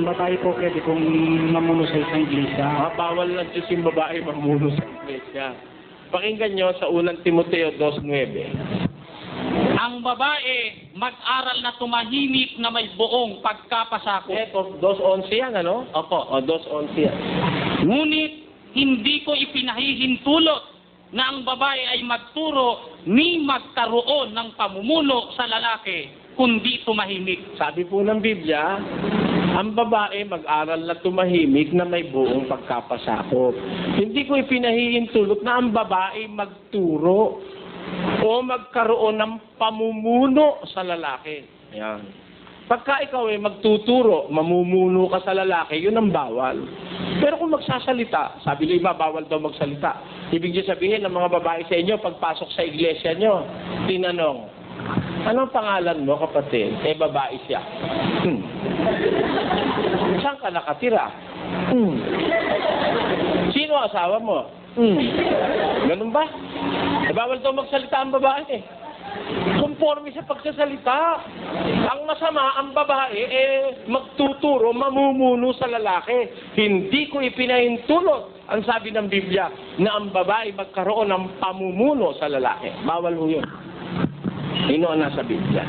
Ang babae po pwede kung mamuno sa isang iglesia. Ah, bawal ng Diyos yung babae mamuno sa iglesia. Pakinggan nyo sa unang Timoteo 2.9. Ang babae, mag-aral na tumahimik na may buong pagkapasakop. Eh, 2.11 yan, ano? Opo. O, 2.11 yan. Ngunit, hindi ko ipinahihintulot na ang babae ay magturo ni magkaroon ng pamumuno sa lalaki, kundi tumahimik. Sabi po ng Biblia, ang babae mag-aral na tumahimik na may buong pagkapasakop. Hindi ko ipinahihintulot na ang babae magturo o magkaroon ng pamumuno sa lalaki. Yan. Pagka ikaw ay magtuturo, mamumuno ka sa lalaki, yun ang bawal. Pero kung magsasalita, sabi ng iba, bawal daw magsalita. Ibig sabihin ng mga babae sa inyo, pagpasok sa iglesia nyo, tinanong, anong pangalan mo, kapatid? Eh, babae siya. Hmm. Saan ka nakatira? Hmm. Sino asawa mo? Hmm. Ganun ba? Eh, bawal daw magsalita ang babae eh. Conforme sa pagsasalita. Ang masama, ang babae, eh, magtuturo, mamumuno sa lalaki. Hindi ko ipinahintulot, ang sabi ng Biblia, na ang babae magkaroon ng pamumuno sa lalaki. Bawal ho yun. Inoon nasa Biblia.